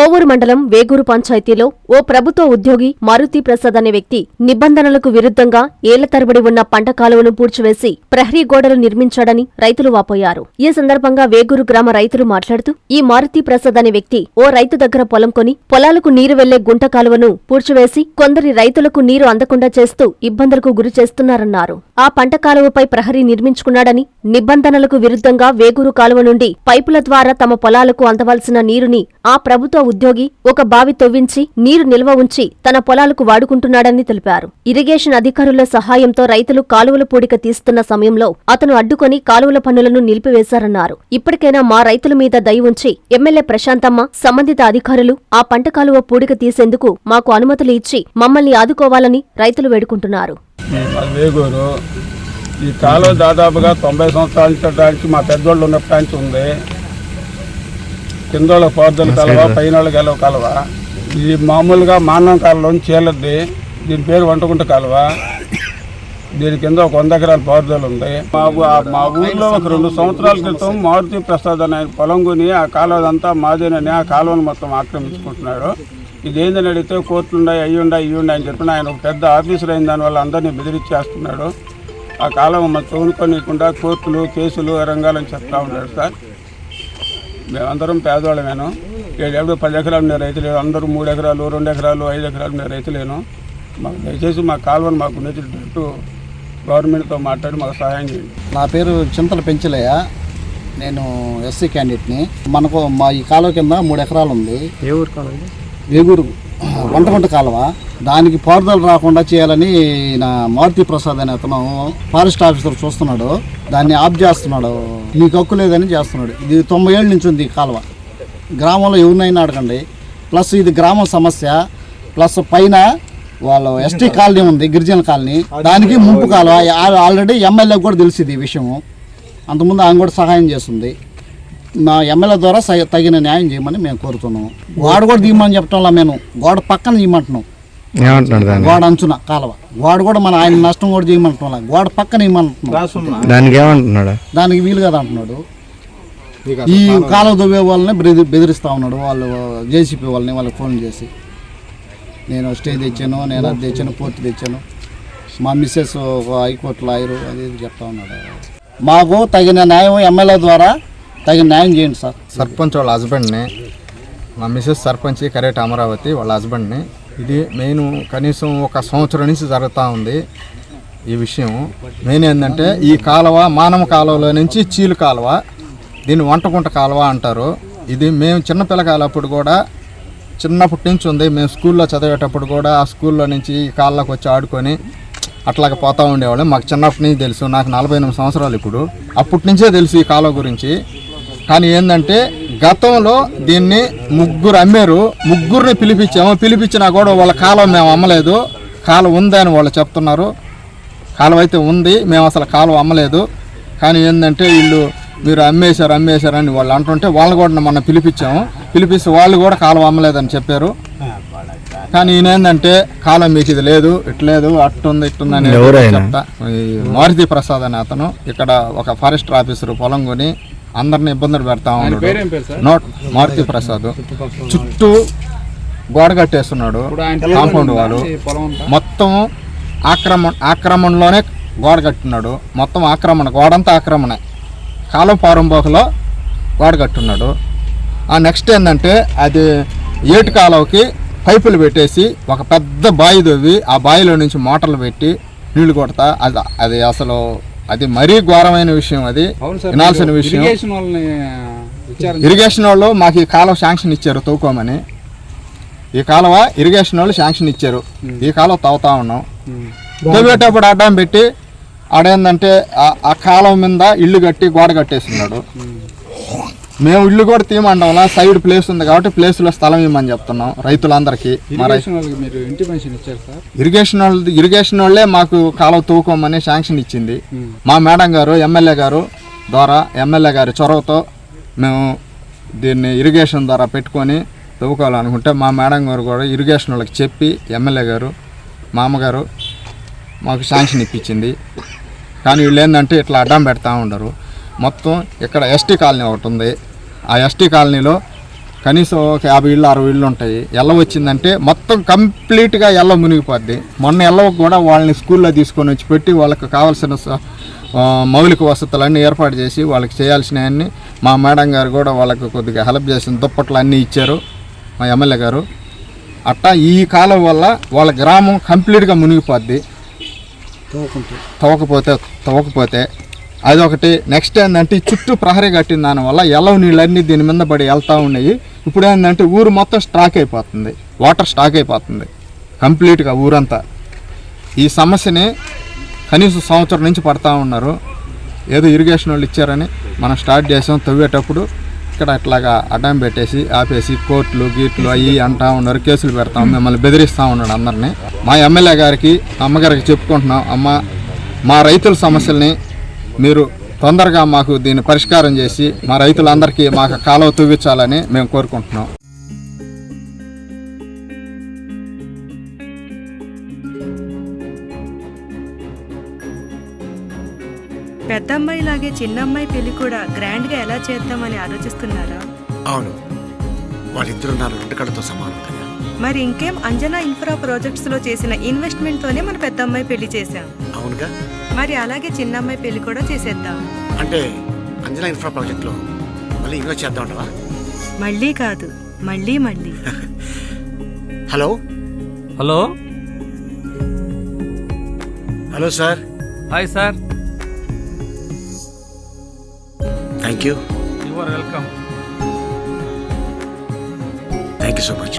కోవూరు మండలం వేగూరు పంచాయతీలో ఓ ప్రభుత్వ ఉద్యోగి మారుతి ప్రసాద్ అనే వ్యక్తి నిబంధనలకు విరుద్ధంగా ఏళ్ళ తరబడి ఉన్న పంట కాలువను పూడ్చివేసి ప్రహరీ గోడలు నిర్మించాడని రైతులు వాపోయారు. ఈ సందర్భంగా వేగూరు గ్రామ రైతులు మాట్లాడుతూ ఈ మారుతి ప్రసాద్ అనే వ్యక్తి ఓ రైతు దగ్గర పొలం కొని పొలాలకు నీరు వెళ్ళే గుంట కాలువను పూడ్చివేసి కొందరి రైతులకు నీరు అందకుండా చేస్తూ ఇబ్బందులకు గురి చేస్తున్నారన్నారు. ఆ పంట కాలువపై ప్రహరీ నిర్మించుకున్నాడని నిబంధనలకు విరుద్ధంగా వేగూరు కాలువ నుండి పైపుల ద్వారా తమ పొలాలకు అందవలసిన నీరుని ఆ ప్రభుత్వ ఉద్యోగి ఒక బావి తవ్వించి నీరు నిల్వ ఉంచి తన పొలాలకు వాడుకుంటున్నాడని తెలిపారు. ఇరిగేషన్ అధికారుల సహాయంతో రైతులు కాలువల పూడిక తీస్తున్న సమయంలో అతను అడ్డుకొని కాలువల పనులను నిలిపివేశారన్నారు. ఇప్పటికైనా మా రైతుల మీద దయ ఉంచి ఎమ్మెల్యే ప్రశాంతమ్మ సంబంధిత అధికారులు ఆ పంట కాలువ పూడిక తీసేందుకు మాకు అనుమతులు ఇచ్చి మమ్మల్ని ఆదుకోవాలని రైతులు వేడుకుంటున్నారు. ఈ కాలువ దాదాపుగా తొంభై సంవత్సరాల నుంచి మా పెద్దోళ్ళు ఉన్నప్పటి నుంచి ఉంది. కిందోళ్ళ పోద్దల కలవ పైన గెలవ కలవ ఇది మామూలుగా మానవ కాలంలో చీలద్ది దీని పేరు వంటకుంట కాలువ. దీని కింద ఒక వంద ఎకరాల పారుదల ఉంది. మా మా ఊర్లో ఒక రెండు సంవత్సరాల క్రితం మారుతి ప్రసాద్ అని పొలం కొని ఆ కాలువ అంతా మాదేనని ఆ కాలువను మొత్తం ఆక్రమించుకుంటున్నాడు. ఇదేందని అడిగితే కోర్టులు ఉన్నాయి అయ్యి ఉన్నాయి ఇవి ఉన్నాయి అని చెప్పిన ఆయన ఒక పెద్ద ఆఫీసర్ అయిన దానివల్ల అందరినీ బెదిరించేస్తున్నాడు ఆ కాలం మన తోనుకోనికుండా కోర్టులు కేసులు రంగాలని చెప్తా ఉన్నాడు సార్. మేమందరం పేదవాళ్ళమేను. ఏడెప్పుడు పది ఎకరాలు ఉండే రైతులు అందరూ మూడు ఎకరాలు రెండు ఎకరాలు ఐదు ఎకరాలు ఉండే రైతులేను. మాకు దయచేసి మా కాలువను మాకు ఉన్నట్టు గవర్నమెంట్తో మాట్లాడి మాకు సహాయం చేయండి. నా పేరు చింతల పెంచలయ్య. నేను ఎస్సీ క్యాండిడేట్ని. మనకు మా ఈ కాలువ కింద మూడు ఎకరాలు ఉంది. ఏ ఊరు కావాలి వేగూరు. వంటగుంట కాలువ. దానికి పారుదల రాకుండా చేయాలని నా మారుతి ప్రసాద్ అనే అతను ఫారెస్ట్ ఆఫీసర్ చూస్తున్నాడు. దాన్ని ఆఫ్ చేస్తున్నాడు. నీకు హక్కు లేదని చేస్తున్నాడు. ఇది తొంభై ఏళ్ళ నుంచి ఉంది ఈ కాలువ. గ్రామంలో ఎవరినైనా అడగండి. ప్లస్ ఇది గ్రామం సమస్య. ప్లస్ పైన వాళ్ళు ఎస్టీ కాలనీ ఉంది గిరిజన కాలనీ. దానికి ముంపు కాలువ. ఆల్రెడీ ఎమ్మెల్యేకి కూడా తెలిసింది ఈ విషయము. అంతకుముందు ఆమె కూడా సహాయం చేస్తుంది. మా ఎమ్మెల్యే ద్వారా తగిన న్యాయం చేయమని మేము కోరుతున్నాము. గోడ కూడా తీయమని చెప్పటంలా మేము. గోడ పక్కన తీయమంటున్నాం. ఏమంటున్నాడు దాన్ని? గోడ అంచున కాలువ. గోడ కూడా మన ఆయన నష్టం కూడా చేయమంటున్నాం గోడ పక్కన ఇవ్వమంటున్నాం దానికి ఏమంటున్నాడు? దానికి వీలు కదా అంటున్నాడు. ఈ కాలువ దువ్వే వాళ్ళని బెదిరి బెదిరిస్తా ఉన్నాడు. వాళ్ళు జేసీపీ వాళ్ళని వాళ్ళకి ఫోన్ చేసి నేను స్టే తెచ్చాను నేను అది తెచ్చాను పోర్టు తెచ్చాను. మా మిస్సెస్ హైకోర్టు లాయరు అది ఇది చెప్తా ఉన్నాడు. మాకు తగిన న్యాయం ఎమ్మెల్యే ద్వారా తగిన న్యాయం చేయండి సార్. సర్పంచ్ వాళ్ళ హస్బెండ్ని మా మిసెస్ సర్పంచ్ కరేట అమరావతి వాళ్ళ హస్బెండ్ని ఇది మెయిన్ కనీసం ఒక సంవత్సరం నుంచి జరుగుతూ ఉంది ఈ విషయం. మెయిన్ ఏంటంటే ఈ కాలువ మానవ కాలువలో నుంచి చీలు కాలువ దీన్ని వంటకుంట కాలువ అంటారు. ఇది మేము చిన్నపిల్లకాలప్పుడు కూడా చిన్నప్పటి నుంచి ఉంది. మేము స్కూల్లో చదివేటప్పుడు కూడా ఆ స్కూల్లో నుంచి ఈ కాళ్ళకు వచ్చి ఆడుకొని అట్లాగ పోతూ ఉండేవాళ్ళం. మాకు చిన్నప్పటి నుంచి తెలుసు నాకు నలభై ఎనిమిది సంవత్సరాలు ఇప్పుడు. అప్పటి నుంచే తెలుసు ఈ కాలువ గురించి. కానీ ఏంటంటే గతంలో దీన్ని ముగ్గురు అమ్మారు ముగ్గురిని పిలిపించాము. పిలిపించినా కూడా వాళ్ళ కాలువ మేము అమ్మలేదు. కాలువ ఉందని వాళ్ళు చెప్తున్నారు. కాలువ అయితే ఉంది మేము అసలు కాలువ అమ్మలేదు. కానీ ఏంటంటే వీళ్ళు మీరు అమ్మేశారు అమ్మేశారని వాళ్ళు అంటుంటే వాళ్ళు కూడా మొన్న పిలిపించాము. పిలిపిస్తే వాళ్ళు కూడా కాలువ అమ్మలేదని చెప్పారు. కానీ ఈయన ఏంటంటే కాలం మీకు ఇది లేదు ఇట్లేదు అట్టుంది ఇట్టుంది అని? చెప్తా. మారుతి ప్రసాద్ అనే అతను ఇక్కడ ఒక ఫారెస్టర్ ఆఫీసర్ పొలం కొని అందరిని ఇబ్బందులు పెడతా ఉన్నాడు. నోట్ మారుతి ప్రసాద్. చుట్టూ గోడ కట్టేస్తున్నాడు కాంపౌండ్ వాళ్ళు మొత్తం ఆక్రమణ ఆక్రమణలోనే గోడ కట్టున్నాడు. మొత్తం ఆక్రమణ గోడంతా ఆక్రమణ. కాలం పారంబోకలో గోడ కట్టున్నాడు. ఆ నెక్స్ట్ ఏంటంటే అది ఏటు కాలువకి పైపులు పెట్టేసి ఒక పెద్ద బావి తవ్వి ఆ బావిలో నుంచి మోటార్లు పెట్టి నీళ్ళు కొడతా. అది అది అసలు అది మరీ ఘోరమైన విషయం అది. వినాల్సిన విషయం. ఇరిగేషన్ వాళ్ళు మాకు ఈ కాలువ శాంక్షన్ ఇచ్చారు తవ్వుకోమని ఈ కాలువ ఇరిగేషన్ వాళ్ళు శాంక్షన్ ఇచ్చారు. ఈ కాలువ తవ్వుతా ఉన్నాం. తవ్వేటప్పుడు అడ్డం పెట్టి ఆడేందంటే ఆ- ఆ కాలువ మీద ఇల్లు కట్టి గోడ కట్టేస్తున్నాడు. మేము ఇల్లు కూడా తీయమంటాం సైడ్ ప్లేస్ ఉంది కాబట్టి ప్లేస్లో స్థలం ఇవ్వమని చెప్తున్నాం రైతులందరికీ. ఇరిగేషన్ వాళ్ళు ఇరిగేషన్ వాళ్ళే మాకు కాలువ తవ్వుకోమని శాంక్షన్ ఇచ్చింది. మా మేడం గారు ఎమ్మెల్యే గారు ద్వారా ఎమ్మెల్యే గారి చొరవతో మేము దీన్ని ఇరిగేషన్ ద్వారా పెట్టుకొని తవ్వుకోవాలనుకుంటే మా మేడం గారు కూడా ఇరిగేషన్ వాళ్ళకి చెప్పి ఎమ్మెల్యే గారు మా అమ్మగారు మాకు శాంక్షన్ ఇప్పించింది. కానీ వీళ్ళు ఏంటంటే ఇట్లా అడ్డం పెడతా ఉండరు. మొత్తం ఇక్కడ ఎస్టీ కాలనీ ఒకటి ఉంది. ఆ ఎస్టీ కాలనీలో కనీసం ఒక యాభై ఇళ్ళు అరవై ఇళ్ళు ఉంటాయి. ఎల్ల వచ్చిందంటే మొత్తం కంప్లీట్గా ఎల్ల మునిగిపోద్ది. మొన్న ఎల్లవకు కూడా వాళ్ళని స్కూల్లో తీసుకొని వచ్చి పెట్టి వాళ్ళకి కావాల్సిన మౌలిక వసతులన్నీ ఏర్పాటు చేసి వాళ్ళకి చేయాల్సినవన్నీ మా మేడం గారు కూడా వాళ్ళకి కొద్దిగా హెల్ప్ చేసిన దుప్పట్లు అన్నీ ఇచ్చారు మా ఎమ్మెల్యే గారు. అట్టా ఈ కాలం వల్ల వాళ్ళ గ్రామం కంప్లీట్గా మునిగిపోద్ది. తవ్వకపోతే తవ్వకపోతే అదొకటి. నెక్స్ట్ ఏంటంటే ఈ చుట్టూ ప్రహరీ కట్టిన దానివల్ల ఎలవ నీళ్ళన్నీ దీని మీద పడి వెళ్తూ ఉన్నాయి. ఇప్పుడు ఏంటంటే ఊరు మొత్తం స్టాక్ అయిపోతుంది. వాటర్ స్టాక్ అయిపోతుంది. కంప్లీట్గా ఊరంతా. ఈ సమస్యని కనీసం సంవత్సరం నుంచి పడతా ఉన్నారు. ఏదో ఇరిగేషన్ వాళ్ళు ఇచ్చారని మనం స్టార్ట్ చేసాం. తవ్వేటప్పుడు ఇక్కడ అట్లాగా అడ్డం పెట్టేసి ఆపేసి కోర్టులు గీట్లు అవి అంటా ఉన్నారు. కేసులు పెడతాం మిమ్మల్ని బెదిరిస్తూ ఉన్నాడు అందరినీ. మా ఎమ్మెల్యే గారికి అమ్మగారికి చెప్పుకుంటున్నాం. అమ్మ మా రైతుల సమస్యల్ని మీరు తొందరగా మాకు దీన్ని పరిష్కారం చేసి మా రైతులందరికీ మాకు కాలువ తవ్వించాలని మేము కోరుకుంటున్నాం. పెద్దమ్మాయి లాగే చిన్నమ్మాయి పెళ్ళి కూడా గ్రాండ్గా ఎలా చేద్దామని ఆలోచిస్తున్నారా? అవును. వాళ్ళిద్దరు నా రెండు కళ్ళతో సమానం కదా. మరి ఇంకేం అంజనా ఇన్ఫ్రా ప్రాజెక్ట్స్లో చేసిన ఇన్వెస్ట్మెంట్ తోనే మన పెద్దమ్మాయి పెళ్ళి చేశాం. అవునుగా. మరి అలాగే చిన్నమ్మాయి పెళ్ళి కూడా చేసేద్దాం. అంటే అంజనా ఇన్ఫ్రా ప్రాజెక్ట్లో మళ్ళీ ఇన్వెస్ట్ చేద్దాం అంటావా? మళ్ళీ కాదు మళ్ళీ మళ్ళీ. Hello? Hello? Hello sir. Hi sir. Thank you you are welcome thank you so much